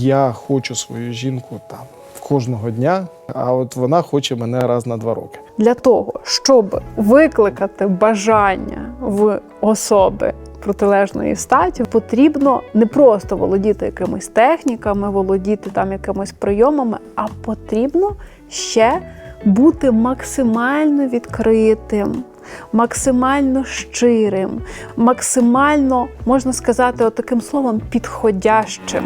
я хочу свою жінку там кожного дня, а от вона хоче мене раз на два роки. Для того, щоб викликати бажання в особи протилежної статі, потрібно не просто володіти якимись техніками, володіти там якимись прийомами, а потрібно ще бути максимально відкритим. Максимально щирим, максимально можна сказати, от таким словом, підходящим.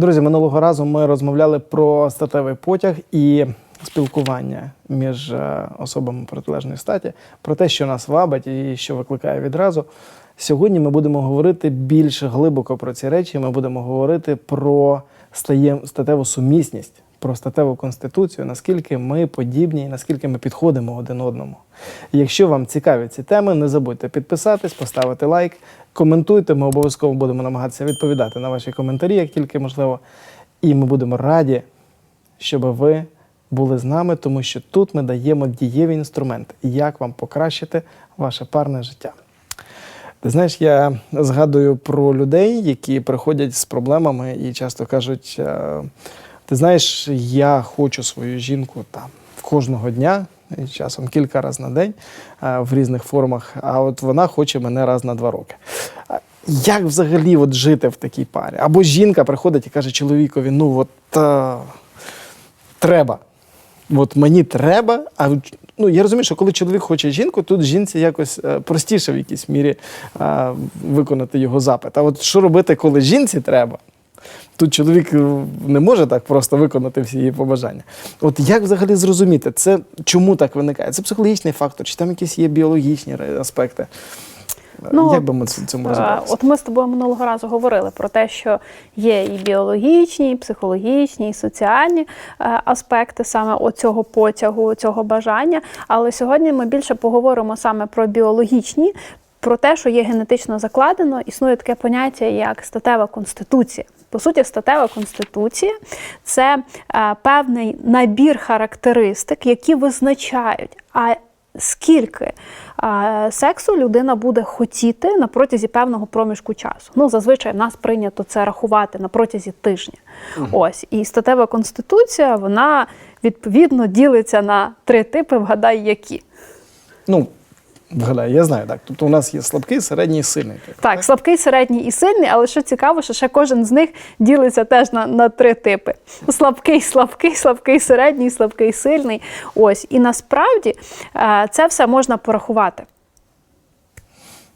Друзі, минулого разу ми розмовляли про статевий потяг і спілкування між е, особами протилежної статі, про те, що нас вабить і що викликає відразу. Сьогодні ми будемо говорити більш глибоко про ці речі. Ми будемо говорити про статеву сумісність, про статеву конституцію, наскільки ми подібні і наскільки ми підходимо один одному. Якщо вам цікаві ці теми, не забудьте підписатись, поставити лайк, коментуйте. Ми обов'язково будемо намагатися відповідати на ваші коментарі, як тільки можливо. І ми будемо раді, щоб ви були з нами, тому що тут ми даємо дієві інструменти, як вам покращити ваше парне життя. Ти знаєш, я згадую про людей, які приходять з проблемами і часто кажуть: е, ти знаєш, я хочу свою жінку там кожного дня, часом кілька разів на день е, в різних формах, а от вона хоче мене раз на два роки. Як взагалі от жити в такій парі? Або жінка приходить і каже чоловікові: ну от е, треба. От мені треба, а ну я розумію, що коли чоловік хоче жінку, тут жінці якось е, простіше в якійсь мірі е, виконати його запит. А от що робити, коли жінці треба? Тут чоловік е, не може так просто виконати всі її побажання. От як взагалі зрозуміти, це чому так виникає? Це психологічний фактор, чи там якісь є біологічні аспекти? Ну, як би ми цьому Е, розібралися? От ми з тобою минулого разу говорили про те, що є і біологічні, і психологічні, і соціальні е, аспекти саме оцього потягу, цього бажання. Але сьогодні ми більше поговоримо саме про біологічні, про те, що є генетично закладено, існує таке поняття як статева конституція. По суті, статева конституція це е, певний набір характеристик, які визначають, а скільки е, сексу людина буде хотіти на протязі певного проміжку часу. Ну, зазвичай в нас прийнято це рахувати на протязі тижня. Ось і статева конституція, вона відповідно ділиться на три типи. Вгадай, які. Ну, вгадаю, я знаю, так. Тобто у нас є слабкий, середній і сильний. тип. Так, слабкий, середній і сильний, але що цікаво, що ще кожен з них ділиться теж на, на три типи: слабкий, слабкий, слабкий, середній, слабкий, сильний. Ось і насправді е, це все можна порахувати.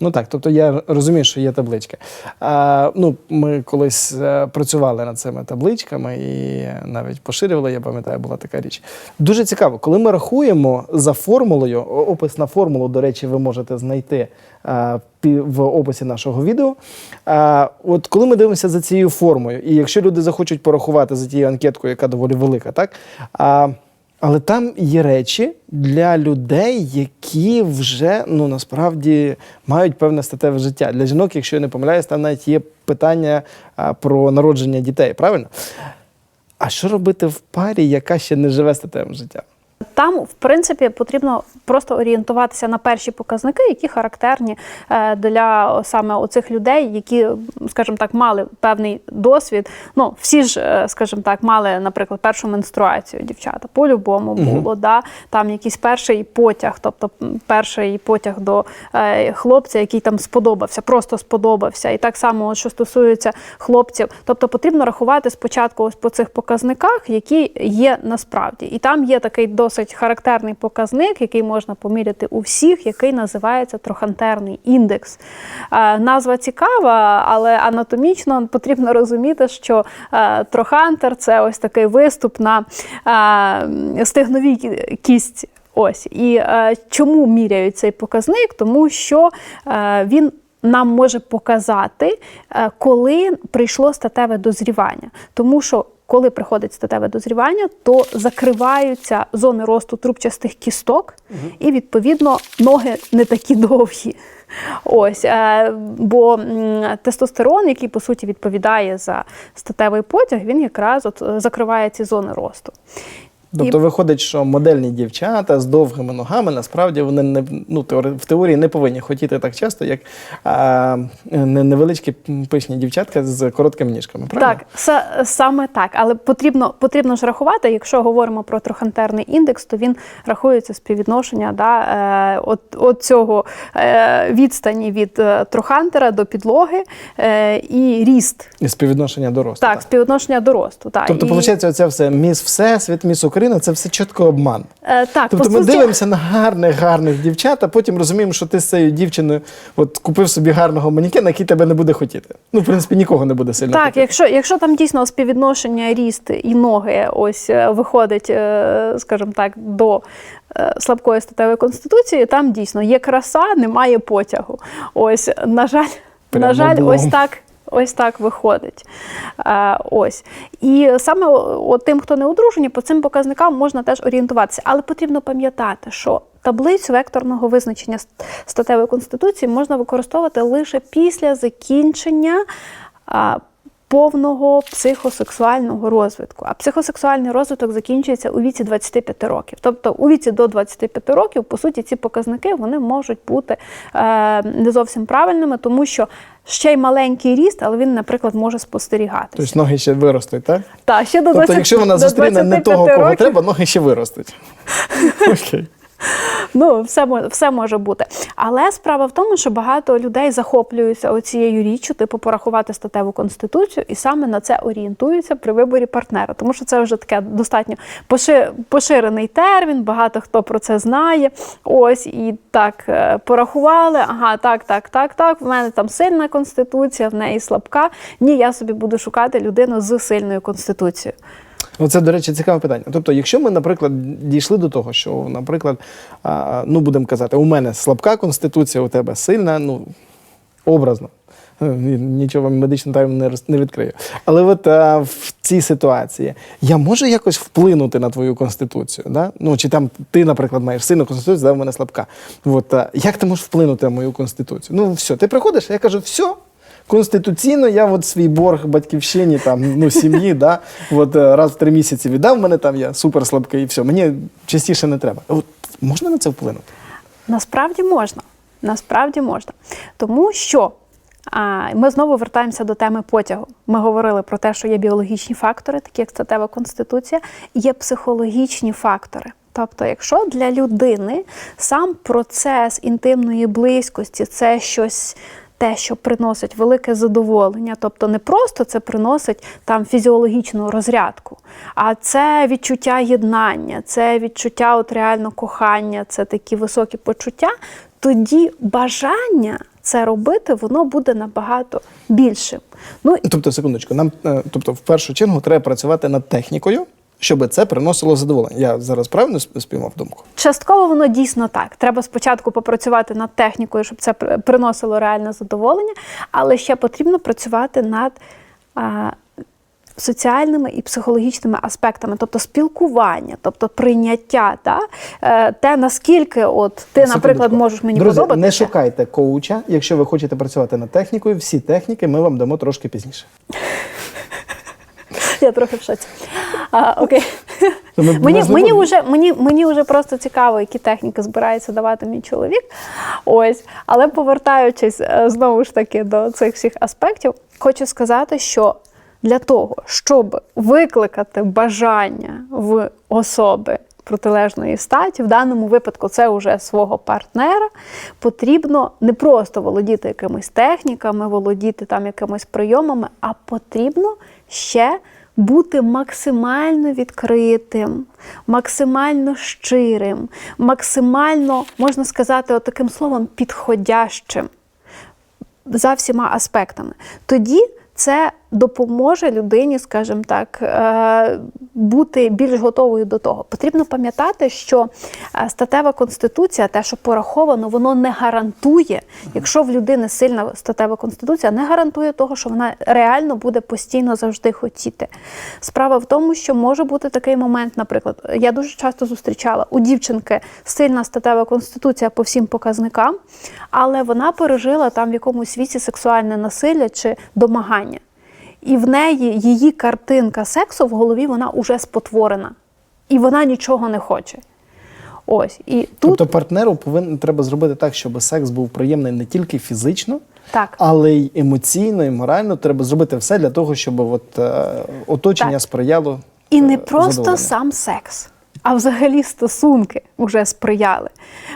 Ну так, тобто я розумію, що є табличка. А, ну, ми колись е, працювали над цими табличками і навіть поширювали, я пам'ятаю, була така річ. Дуже цікаво, коли ми рахуємо за формулою, опис на формулу, до речі, ви можете знайти а, в описі нашого відео. А, от коли ми дивимося за цією формою, і якщо люди захочуть порахувати за тією анкеткою, яка доволі велика, так? А, але там є речі для людей, які вже ну насправді мають певне статеве життя. Для жінок, якщо я не помиляюсь, там навіть є питання про народження дітей, правильно? А що робити в парі, яка ще не живе статевим життям? Там, в принципі, потрібно просто орієнтуватися на перші показники, які характерні е, для саме оцих людей, які, скажімо так, мали певний досвід. Ну, всі ж, е, скажімо так, мали, наприклад, першу менструацію дівчата. По-любому було, да? там якийсь перший потяг, тобто перший потяг до е, хлопця, який там сподобався, просто сподобався. І так само, що стосується хлопців. Тобто потрібно рахувати спочатку ось по цих показниках, які є насправді. І там є такий досить характерний показник, який можна поміряти у всіх, який називається трохантерний індекс. Е, Назва цікава, але анатомічно потрібно розуміти, що е, трохантер це ось такий виступ на е, стегновій кі- Ось і е, чому міряють цей показник? Тому що е, він нам може показати, коли прийшло статеве дозрівання. Тому що коли приходить статеве дозрівання, то закриваються зони росту трубчастих кісток, і відповідно ноги не такі довгі. Ось, е, бо тестостерон, який по суті відповідає за статевий потяг, він якраз от е, закриває ці зони росту. Тобто виходить, що модельні дівчата з довгими ногами насправді вони не ну в теорії не повинні хотіти так часто, як а, невеличкі пишні дівчатка з короткими ніжками. Правильно? Так, са- саме так. Але потрібно, потрібно ж рахувати, якщо говоримо про трохантерний індекс, то він рахується співвідношення да, е, от, от цього е, відстані від е, трохантера до підлоги і ріст. І співвідношення до росту. Так, співвідношення до росту. Так. Тобто, і, виходить, оце все міс Всесвіт, міс Україна, це все чітко обман. е, так, Тобто по ми суті, дивимося на гарних, гарних дівчат, а потім розуміємо, що ти з цією дівчиною от купив собі гарного манікена, який тебе не буде хотіти. Ну, в принципі, нікого не буде сильно Так, хотіти. якщо, якщо там дійсно співвідношення ріст і ноги ось е, виходить, е, скажімо так, до е, слабкої статевої конституції, там дійсно є краса, немає потягу. Ось, на жаль, Прямо на жаль, блом. ось так. Ось так виходить. Е, ось. І саме от тим, хто не одружені, по цим показникам можна теж орієнтуватися. Але потрібно пам'ятати, що таблицю векторного визначення статевої конституції можна використовувати лише після закінчення повного психосексуального розвитку. А психосексуальний розвиток закінчується у віці 25 років. Тобто у віці до 25 років, по суті, ці показники вони можуть бути е, не зовсім правильними, тому що ще й маленький ріст, але він, наприклад, може спостерігатися. Тобто ноги ще виростуть, так? Та, ще до Тобто, 20 якщо вона зустріне не того, кого років, треба, ноги ще виростуть. Окей. Ну, все, все може бути. Але справа в тому, що багато людей захоплюються оцією річчю, типу порахувати статеву конституцію, і саме на це орієнтуються при виборі партнера. Тому що це вже таке достатньо поширений термін, багато хто про це знає. Ось і так е, порахували. Ага, так, так, так, так. В мене там сильна конституція, в неї слабка. Ні, я собі буду шукати людину з сильною конституцією. Оце, до речі, цікаве питання. Тобто, якщо ми, наприклад, дійшли до того, що, наприклад, ну будемо казати, у мене слабка конституція, у тебе сильна, ну образно. Нічого вам медичну тайну не, не відкрию. Але от а, в цій ситуації я можу якось вплинути на твою конституцію? Да? Ну, чи там ти, наприклад, маєш сильну конституцію, да, в мене слабка. От, а, як ти можеш вплинути на мою конституцію? Ну, все, ти приходиш, я кажу, все. Конституційно я от свій борг батьківщині, там, ну, сім'ї, да, от, е, раз в три місяці віддав, мене там я супер слабкий і все. Мені частіше не треба. От, можна на це вплинути? Насправді можна. Насправді можна. Тому що ми знову вертаємося до теми потягу. Ми говорили про те, що є біологічні фактори, такі як статева конституція, є психологічні фактори. Тобто, якщо для людини сам процес інтимної близькості це щось. Те, що приносить велике задоволення, тобто не просто це приносить там фізіологічну розрядку, а це відчуття єднання, це відчуття от реально кохання, це такі високі почуття, тоді бажання це робити, воно буде набагато більшим. Ну Тобто, секундочку, нам, е, тобто, в першу чергу треба працювати над технікою, щоб це приносило задоволення. Я зараз правильно сп- спіймав думку? Частково воно дійсно так. Треба спочатку попрацювати над технікою, щоб це приносило реальне задоволення, але ще потрібно працювати над а, соціальними і психологічними аспектами, тобто спілкування, тобто прийняття. Та? Е, те, наскільки от ти, наприклад, можеш мені Друзі, подобатися. не шукайте коуча, якщо ви хочете працювати над технікою. Всі техніки ми вам дамо трошки пізніше. Я трохи в шоці. А, окей. Ми- Мені, мені, вже, мені, мені вже просто цікаво, які техніки збирається давати мій чоловік. Ось. Але повертаючись е, знову ж таки до цих всіх аспектів, хочу сказати, що для того, щоб викликати бажання в особи протилежної статі, в даному випадку це вже свого партнера, потрібно не просто володіти якимись техніками, володіти там якимись прийомами, а потрібно ще бути максимально відкритим, максимально щирим, максимально, можна сказати, таким словом, підходящим за всіма аспектами. Тоді це допоможе людині, скажімо так, е, бути більш готовою до того. Потрібно пам'ятати, що е, статева конституція, те, що пораховано, воно не гарантує, якщо в людини сильна статева конституція, не гарантує того, що вона реально буде постійно завжди хотіти. Справа в тому, що може бути такий момент, наприклад, я дуже часто зустрічала у дівчинки сильна статева конституція по всім показникам, але вона пережила там в якомусь віці сексуальне насилля чи домагання. І в неї її картинка сексу в голові вона уже спотворена. І вона нічого не хоче. Ось. І тут Тобто партнеру повинен треба зробити так, щоб секс був приємний не тільки фізично, так. але й емоційно, і морально. Треба зробити все для того, щоб от, е, оточення Так. сприяло. І не е, просто сам секс, а взагалі стосунки вже сприяли.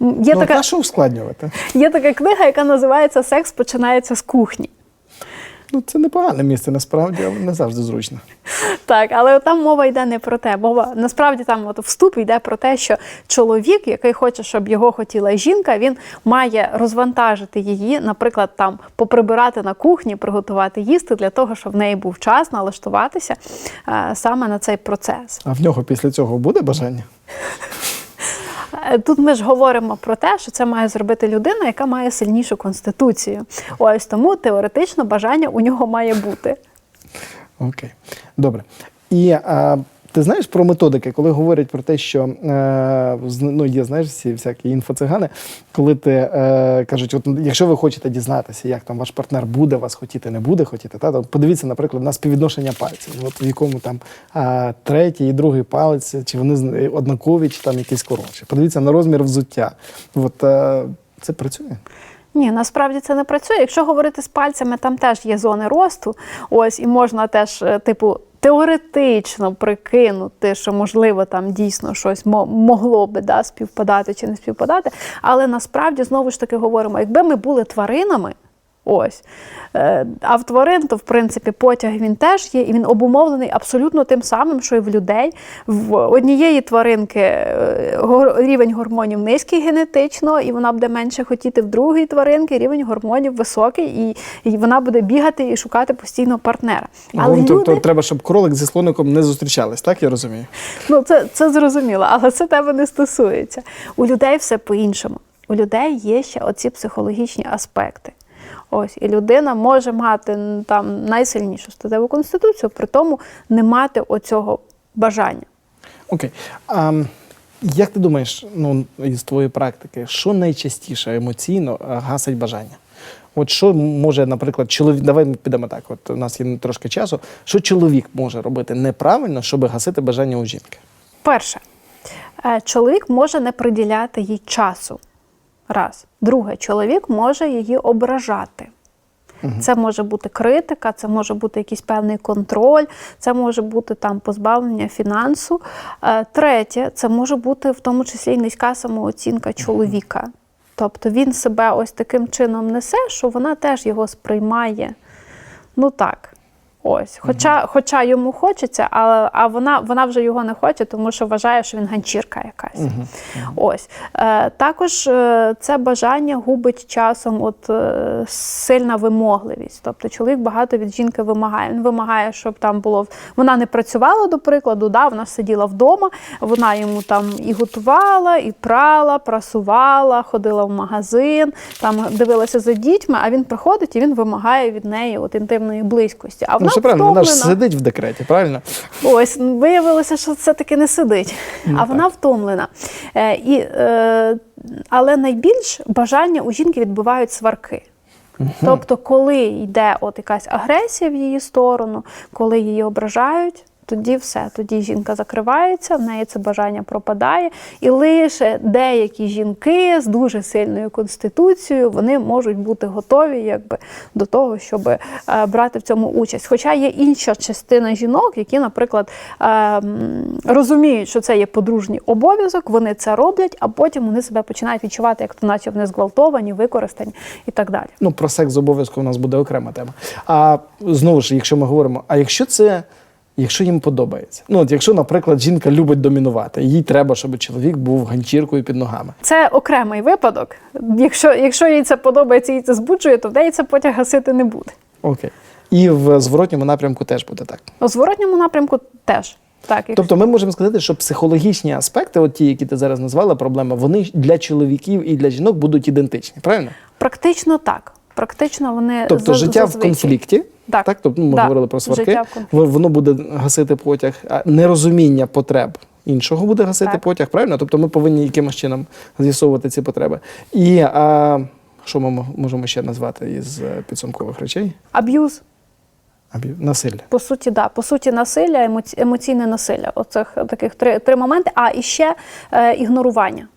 Є, Ну, така, що ускладнювати? є така книга, яка називається Секс починається з кухні. Ну, це непогане місце насправді, але не завжди зручно. Так, але там мова йде не про те. Мова насправді там от вступ йде про те, що чоловік, який хоче, щоб його хотіла жінка, він має розвантажити її, наприклад, там поприбирати на кухні, приготувати їсти для того, щоб в неї був час налаштуватися е, саме на цей процес. А в нього після цього буде бажання? Е, Тут ми ж говоримо про те, що це має зробити людина, яка має сильнішу конституцію. Ось тому теоретично бажання у нього має бути. Окей, добре. І а, ти знаєш про методики, коли говорять про те, що е, ну, є знаєш, ці всякі інфоцигани, коли ти е, кажуть, от якщо ви хочете дізнатися, як там ваш партнер буде вас хотіти, не буде хотіти, та, то подивіться, наприклад, на співвідношення пальців. От в якому там а, третій і другий палець, чи вони з- однакові, чи там якісь коротші. Подивіться на розмір взуття. От е, це працює. Ні, насправді це не працює. Якщо говорити з пальцями, там теж є зони росту. Ось і можна теж, е, типу, теоретично прикинути, що можливо там дійсно щось мо- могло би да, співпадати чи не співпадати. Але насправді знову ж таки говоримо, якби ми були тваринами. Ось. Е, А в тварин, то в принципі потяг він теж є, і він обумовлений абсолютно тим самим, що і в людей. В однієї тваринки е, рівень гормонів низький генетично, і вона буде менше хотіти в другої тваринки, рівень гормонів високий, і, і вона буде бігати і шукати постійно партнера. Але Ну, тобто люди, треба, щоб кролик зі слоником не зустрічались, так я розумію? ну це, це зрозуміло, але це тебе не стосується. У людей все по-іншому. У людей є ще оці психологічні аспекти. Ось, і людина може мати там найсильнішу статеву конституцію, при тому не мати оцього бажання. Окей. А, м, як ти думаєш, ну, із твоєї практики, що найчастіше емоційно е, гасить бажання? От що може, наприклад, чоловік, давай ми підемо так, от у нас є трошки часу. Що чоловік може робити неправильно, щоб гасити бажання у жінки? Перше, е, чоловік може не приділяти їй часу. Раз. Друге, чоловік може її ображати. Це може бути критика, це може бути якийсь певний контроль, це може бути там позбавлення фінансу. Е, Третє, це може бути в тому числі й низька самооцінка чоловіка. Тобто він себе ось таким чином несе, що вона теж його сприймає. Ну так. Ось. Хоча, хоча йому хочеться, але а вона, вона вже його не хоче, тому що вважає, що він ганчірка якась. Ось. Е, також е, це бажання губить часом от, е, сильна вимогливість. Тобто чоловік багато від жінки вимагає. Він вимагає, щоб там було. Вона не працювала, до прикладу, да, вона сиділа вдома, вона йому там і готувала, і прала, прасувала, ходила в магазин, там дивилася за дітьми, а він приходить і він вимагає від неї от інтимної близькості. А вона ну, все правильно, вона ж сидить в декреті, правильно? Ось виявилося, що це таки не сидить, Ну, а так. вона втомлена. Е, і, е, але найбільш бажання у жінки відбувають сварки. Тобто, коли йде от якась агресія в її сторону, коли її ображають. Тоді все, тоді жінка закривається, в неї це бажання пропадає, і лише деякі жінки з дуже сильною конституцією вони можуть бути готові якби, до того, щоб е, брати в цьому участь. Хоча є інша частина жінок, які, наприклад, е, розуміють, що це є подружній обов'язок, вони це роблять, а потім вони себе починають відчувати, як то наче вони зґвалтовані, використані і так далі. Ну, про секс з обов'язком у нас буде окрема тема. А знову ж, якщо ми говоримо, а якщо це. Якщо їм подобається, ну от якщо, наприклад, жінка любить домінувати, їй треба, щоб чоловік був ганчіркою під ногами. Це окремий випадок. Якщо, якщо їй це подобається, їй це збуджує, то в неї це потяг гасити не буде. Окей. І в зворотньому напрямку теж буде так. У зворотньому напрямку теж. Так, як- Тобто ми можемо сказати, що психологічні аспекти, от ті, які ти зараз назвала, проблеми, вони для чоловіків і для жінок будуть ідентичні, правильно? практично так. Практично вони Тобто за- життя в конфлікті, Так. так? Тобто ну, ми Да. говорили про сварки, воно буде гасити потяг, а нерозуміння потреб іншого буде гасити Так. потяг, правильно? Тобто ми повинні якимось чином з'ясовувати ці потреби. І а, що ми можемо ще назвати із е, підсумкових речей? Аб'юз, Насилля. по суті, да. По суті, насилля, емоці... емоційне насилля. Оцих таких три, три моменти. А і ще е, ігнорування.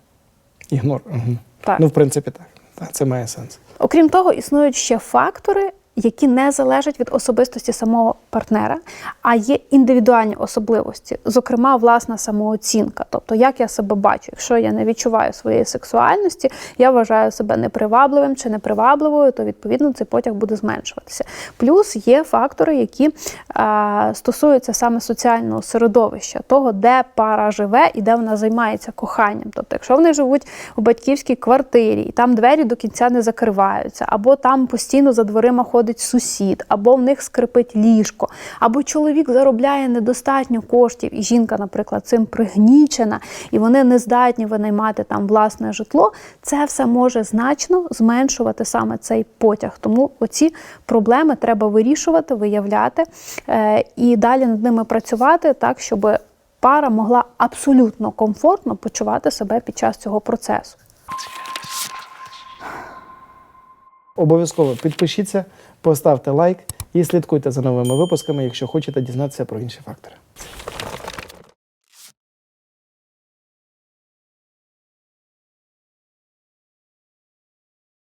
Ігнор. Угу. Так. Ну, в принципі, так. так. Це має сенс. Окрім того, існують ще фактори, які не залежать від особистості самого партнера, а є індивідуальні особливості, зокрема, власна самооцінка. Тобто, як я себе бачу, якщо я не відчуваю своєї сексуальності, я вважаю себе непривабливим чи непривабливою, то відповідно цей потяг буде зменшуватися. Плюс є фактори, які а, стосуються саме соціального середовища, того, де пара живе і де вона займається коханням. Тобто, якщо вони живуть у батьківській квартирі, і там двері до кінця не закриваються, або там постійно за дверима ходить сусід, або в них скрипить ліжко, або чоловік заробляє недостатньо коштів, і жінка, наприклад, цим пригнічена, і вони не здатні винаймати там власне житло, це все може значно зменшувати саме цей потяг. Тому оці проблеми треба вирішувати, виявляти е, і далі над ними працювати так, щоб пара могла абсолютно комфортно почувати себе під час цього процесу. Обов'язково підпишіться, поставте лайк і слідкуйте за новими випусками, якщо хочете дізнатися про інші фактори.